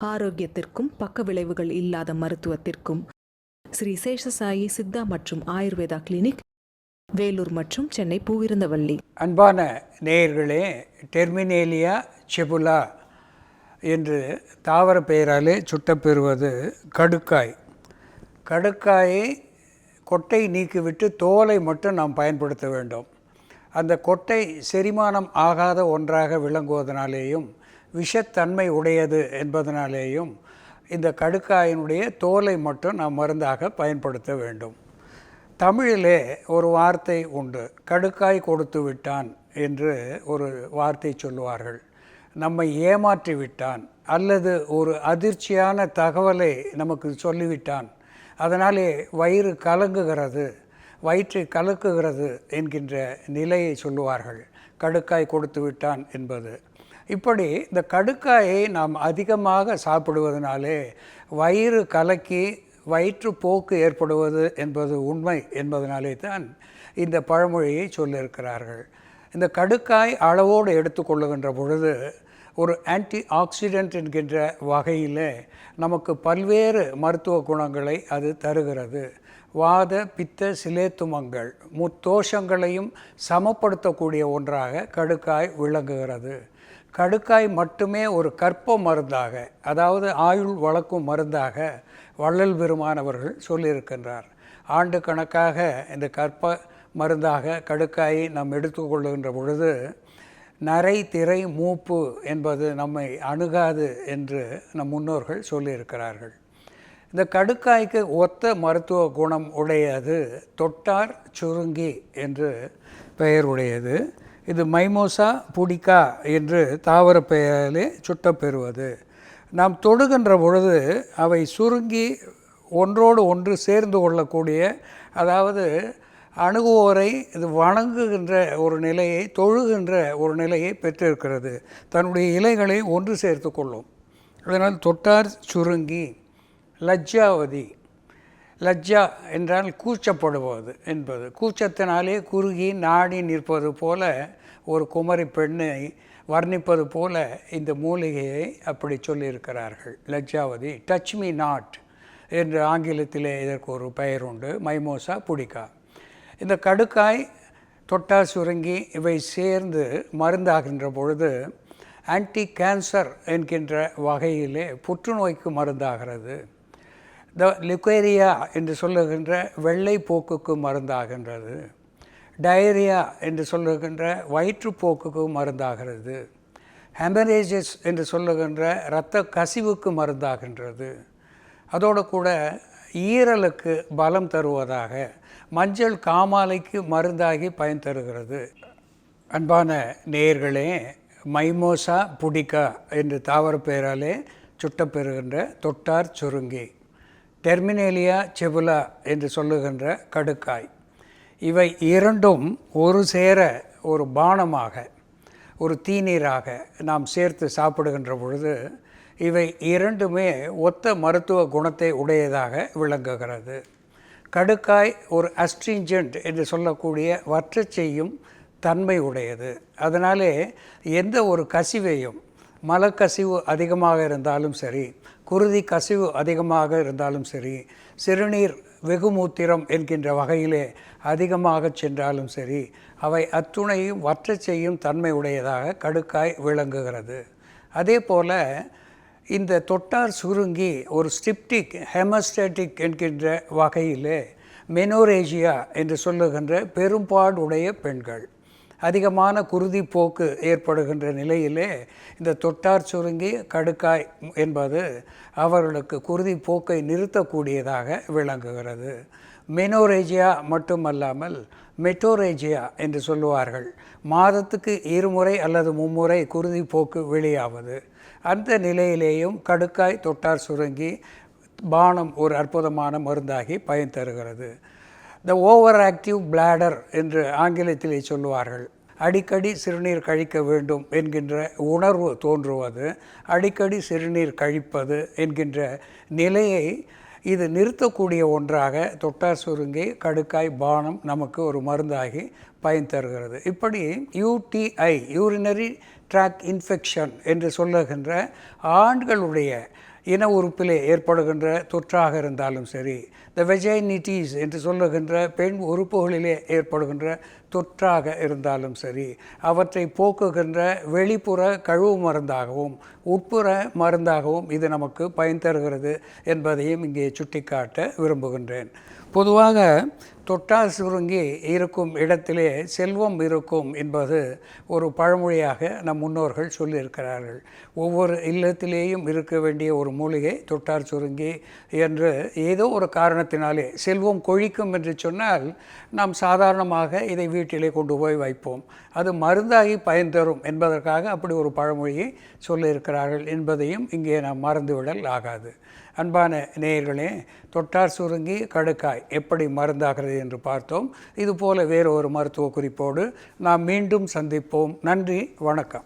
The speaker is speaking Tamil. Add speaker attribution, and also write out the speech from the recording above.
Speaker 1: ஆரோக்கியத்திற்கும் பக்க விளைவுகள் இல்லாத மருத்துவத்திற்கும் ஸ்ரீ சேஷசாயி சித்தா மற்றும் ஆயுர்வேதா கிளினிக் வேலூர் மற்றும் சென்னை பூவிருந்தவள்ளி
Speaker 2: அன்பான நேயர்களே டெர்மினேலியா செபுலா என்று தாவர பெயராலே சுட்டப்பெறுவது கடுக்காய். கடுக்காயை கொட்டை நீக்கிவிட்டு தோலை மட்டும் நாம் பயன்படுத்த வேண்டும். அந்த கொட்டை செரிமானம் ஆகாத ஒன்றாக விளங்குவதனாலேயும் விஷத்தன்மை உடையது என்பதனாலேயும் இந்த கடுக்காயினுடைய தோலை மட்டும் நாம் மருந்தாக பயன்படுத்த வேண்டும். தமிழிலே ஒரு வார்த்தை உண்டு கடுக்காய் கொடுத்து விட்டான் என்று ஒரு வார்த்தை சொல்லுவார்கள். நம்மை ஏமாற்றி விட்டான் அல்லது ஒரு அதிர்ச்சியான தகவலை நமக்கு சொல்லிவிட்டான். அதனாலே வயிறு கலங்குகிறது வயிற்றை கலக்குகிறது என்கின்ற நிலையை சொல்லுவார்கள். கடுக்காய் கொடுத்து விட்டான் என்பது. இப்படி இந்த கடுக்காயை நாம் அதிகமாக சாப்பிடுவதனாலே வயிறு கலக்கி வயிற்றுப்போக்கு ஏற்படுவது என்பது உண்மை என்பதனாலே தான் இந்த பழமொழியை சொல்லியிருக்கிறார்கள். இந்த கடுக்காய் அளவோடு எடுத்துக்கொள்ளுகின்ற பொழுது ஒரு ஆன்டி ஆக்சிடென்ட் என்கின்ற வகையில் நமக்கு பல்வேறு மருத்துவ குணங்களை அது தருகிறது. வாத பித்த சிலேத்துமங்கள் முத்தோஷங்களையும் சமப்படுத்தக்கூடிய ஒன்றாக கடுக்காய் விளங்குகிறது. கடுக்காய் மட்டுமே ஒரு கற்ப மருந்தாக அதாவது ஆயுள் வளர்க்கும் மருந்தாக வள்ளல் பெருமானவர்கள் சொல்லியிருக்கின்றார். ஆண்டு கணக்காக இந்த கற்ப மருந்தாக கடுக்காயை நாம் எடுத்துக்கொள்ளுகின்ற பொழுது நரை திரை மூப்பு என்பது நம்மை அணுகாது என்று நம் முன்னோர்கள் சொல்லியிருக்கிறார்கள். இந்த கடுக்காய்க்கு ஒத்த மருத்துவ குணம் உடையது தொட்டார் சுருங்கி என்று பெயர் உடையது. இது மைமோசா புடிக்கா என்று தாவர பெயரிலே சுட்டப்பெறுவது. நாம் தொடுகின்ற பொழுது அவை சுருங்கி ஒன்றோடு ஒன்று சேர்ந்து கொள்ளக்கூடிய அதாவது அணுகுவோரை இது வணங்குகின்ற ஒரு நிலையை தொழுகின்ற ஒரு நிலையை பெற்றிருக்கிறது. தன்னுடைய இலைகளை ஒன்று சேர்த்து கொள்ளும். அதனால் தொட்டார் சுருங்கி லஜ்ஜாவதி. லஜ்ஜா என்றால் கூச்சப்படுவது என்பது. கூச்சத்தினாலே குறுகி நாடி நிற்பது போல ஒரு குமரி பெண்ணை வர்ணிப்பது போல இந்த மூலிகையை அப்படி சொல்லியிருக்கிறார்கள். லஜ்ஜாவதி டச் மீ நாட் என்று ஆங்கிலத்திலே இதற்கு ஒரு பெயர் உண்டு. மைமோசா புடிக்கா இந்த கடுக்காய் தொட்டா சுருங்கி இவை சேர்ந்து மருந்தாகின்ற பொழுது ஆன்டி கேன்சர் என்கின்ற வகையிலே புற்றுநோய்க்கு மருந்தாகிறது. த லுக்கேரியா என்று சொல்லுகின்ற வெள்ளை போக்குக்கு மருந்தாகின்றது. டயரியா என்று சொல்லுகின்ற வயிற்றுப்போக்குக்கு மருந்தாகிறது. ஹெமரேஜஸ் என்று சொல்லுகின்ற இரத்த கசிவுக்கு மருந்தாகின்றது. அதோடு கூட ஈரலுக்கு பலம் தருவதாக மஞ்சள் காமாலைக்கு மருந்தாகி பயன் தருகிறது. அன்பான நேயர்களே மைமோசா புடிக்கா என்று தாவர பெயராலே சுட்டப்பெறுகின்ற தொட்டார் சுருங்கி டெர்மினேலியா செபுலா என்று சொல்லுகின்ற கடுக்காய். இவை இரண்டும் ஒரு சேர ஒரு பானமாக ஒரு தீநீராக நாம் சேர்த்து சாப்பிடுகின்ற பொழுது இவை இரண்டுமே ஒத்த மருத்துவ குணத்தை உடையதாக விளங்குகிறது. கடுக்காய் ஒரு அஸ்ட்ரிஞ்சன்ட் என்று சொல்லக்கூடிய வற்றச் செய்யும் தன்மை உடையது. அதனாலே எந்த ஒரு கசிவையும் மலக்கசிவு அதிகமாக இருந்தாலும் சரி குருதி கசிவு அதிகமாக இருந்தாலும் சரி சிறுநீர் வெகுமூத்திரம் என்கின்ற வகையிலே அதிகமாக சென்றாலும் சரி அவை அத்துணையும் வற்றச் செய்யும் தன்மை உடையதாக கடுக்காய் விளங்குகிறது. அதே போல் இந்த தொட்டார் சுருங்கி ஒரு ஸ்டிப்டிக் ஹெமஸ்டேட்டிக் என்கின்ற வகையிலே மெனோரேஜியா என்று சொல்லுகின்ற பெரும்பாடுடைய பெண்கள். அதிகமான குருதி போக்கு ஏற்படுகின்ற நிலையிலே இந்த தொட்டார் சுருங்கி கடுக்காய் என்பது அவர்களுக்கு குருதி போக்கை நிறுத்தக்கூடியதாக விளங்குகிறது. மெனோரேஜியா மட்டுமல்லாமல் மெட்டோரேஜியா என்று சொல்லுவார்கள். மாதத்துக்கு இருமுறை அல்லது மும்முறை குருதி போக்கு வெளியாவது. அந்த நிலையிலேயும் கடுக்காய் தொட்டார் சுருங்கி பானம் ஒரு அற்புதமான மருந்தாகி பயன் தருகிறது. த ஓவர் ஆக்டிவ் பிளாடர் என்று ஆங்கிலத்திலே சொல்லுவார்கள். அடிக்கடி சிறுநீர் கழிக்க வேண்டும் என்கின்ற உணர்வு தோன்றுவது அடிக்கடி சிறுநீர் கழிப்பது என்கின்ற நிலையை இது நிறுத்தக்கூடிய ஒன்றாக தொட்டார் சுருங்கி கடுக்காய் பானம் நமக்கு ஒரு மருந்தாகி பயன் தருகிறது. இப்படி யூடிஐ யூரினரி ட்ராக் இன்ஃபெக்ஷன் என்று சொல்லுகின்ற ஆண்களுடைய இன உறுப்பிலே ஏற்படுகின்ற தொற்றாக இருந்தாலும் சரி த வெஜைனிட்டிஸ் என்று சொல்லுகின்ற பெண் உறுப்புகளிலே ஏற்படுகின்ற தொற்றாக இருந்தாலும் சரி அவற்றை போக்குகின்ற வெளிப்புற கழுவு மருந்தாகவும் உட்புற மருந்தாகவும் இது நமக்கு பயன் தருகிறது என்பதையும் இங்கே சுட்டிக்காட்ட விரும்புகின்றேன். பொதுவாக தொட்டால் சுருங்கி இருக்கும் இடத்திலே செல்வம் இருக்கும் என்பது ஒரு பழமொழியாக நம் முன்னோர்கள் சொல்லியிருக்கிறார்கள். ஒவ்வொரு இல்லத்திலேயும் இருக்க வேண்டிய ஒரு மூலிகை தொட்டார் சுருங்கி என்று ஏதோ ஒரு காரணத்தினாலே செல்வம் கொழிக்கும் என்று சொன்னால் நாம் சாதாரணமாக இதை வீட்டிலே கொண்டு போய் வைப்போம். அது மருந்தாகி பயன் தரும் என்பதற்காக அப்படி ஒரு பழமொழியை சொல்லியிருக்கிறார்கள் என்பதையும் இங்கே நாம் மறந்துவிடல் ஆகாது. அன்பான நேயர்களே தொட்டார் சுருங்கி கடுக்காய் எப்படி மருந்தாகிறது என்று பார்த்தோம். இதுபோல வேறு ஒரு மருத்துவ குறிப்போடு நாம் மீண்டும் சந்திப்போம். நன்றி வணக்கம்.